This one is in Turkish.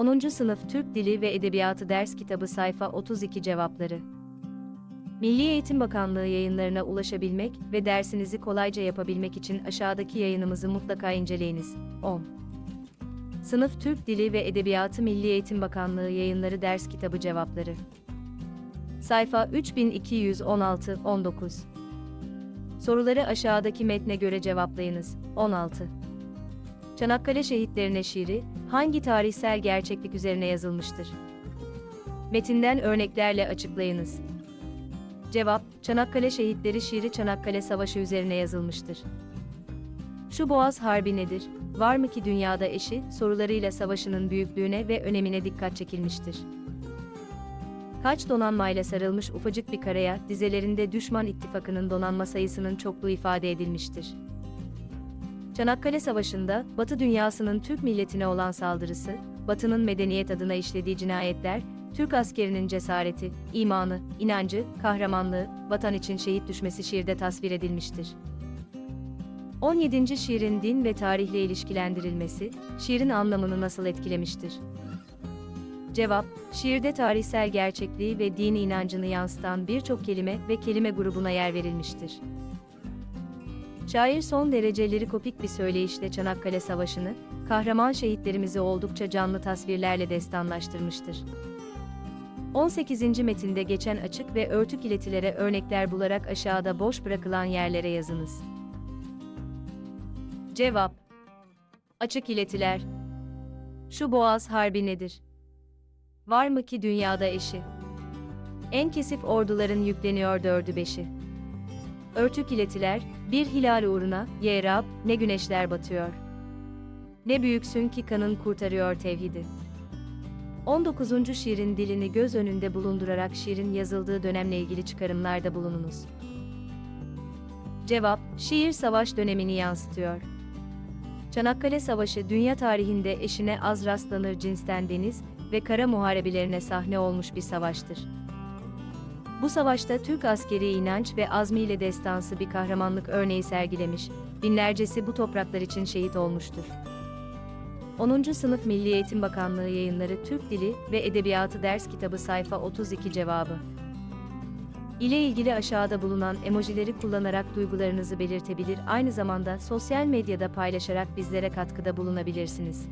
10. Sınıf Türk Dili ve Edebiyatı Ders Kitabı Sayfa 32 Cevapları Milli Eğitim Bakanlığı yayınlarına ulaşabilmek ve dersinizi kolayca yapabilmek için aşağıdaki yayınımızı mutlaka inceleyiniz. 10. Sınıf Türk Dili ve Edebiyatı Milli Eğitim Bakanlığı Yayınları Ders Kitabı Cevapları Sayfa 3216-19 Soruları aşağıdaki metne göre cevaplayınız. 16. Çanakkale şehitlerine şiiri hangi tarihsel gerçeklik üzerine yazılmıştır? Metinden örneklerle açıklayınız. Cevap: Çanakkale şehitleri şiiri Çanakkale Savaşı üzerine yazılmıştır. Şu Boğaz Harbi nedir? Var mı ki dünyada eşi? sorularıyla savaşının büyüklüğüne ve önemine dikkat çekilmiştir. Kaç donanmayla sarılmış ufacık bir karaya, dizelerinde düşman ittifakının donanma sayısının çokluğu ifade edilmiştir. Çanakkale Savaşı'nda, Batı dünyasının Türk milletine olan saldırısı, Batı'nın medeniyet adına işlediği cinayetler, Türk askerinin cesareti, imanı, inancı, kahramanlığı, vatan için şehit düşmesi şiirde tasvir edilmiştir. 17. Şiirin din ve tarihle ilişkilendirilmesi, şiirin anlamını nasıl etkilemiştir? Cevap, şiirde tarihsel gerçekliği ve dini inancını yansıtan birçok kelime ve kelime grubuna yer verilmiştir. Şair son derece lirikopik bir söyleyişle Çanakkale Savaşı'nı, kahraman şehitlerimizi oldukça canlı tasvirlerle destanlaştırmıştır. 18. metinde geçen açık ve örtük iletilere örnekler bularak aşağıda boş bırakılan yerlere yazınız. Cevap Açık iletiler Şu boğaz harbi nedir? Var mı ki dünyada eşi? En kesif orduların yükleniyor dördü beşi. Örtük iletiler, bir hilal uğruna, ye Rab, ne güneşler batıyor. Ne büyüksün ki kanın kurtarıyor tevhidi. 19. şiirin dilini göz önünde bulundurarak şiirin yazıldığı dönemle ilgili çıkarımlarda bulununuz. Cevap, şiir savaş dönemini yansıtıyor. Çanakkale Savaşı dünya tarihinde eşine az rastlanır cinsten deniz ve kara muharebelerine sahne olmuş bir savaştır. Bu savaşta Türk askeri inanç ve azmiyle destansı bir kahramanlık örneği sergilemiş, binlercesi bu topraklar için şehit olmuştur. 10. Sınıf Milli Eğitim Bakanlığı yayınları Türk Dili ve Edebiyatı Ders Kitabı sayfa 32 cevabı. ile ilgili aşağıda bulunan emojileri kullanarak duygularınızı belirtebilir, aynı zamanda sosyal medyada paylaşarak bizlere katkıda bulunabilirsiniz.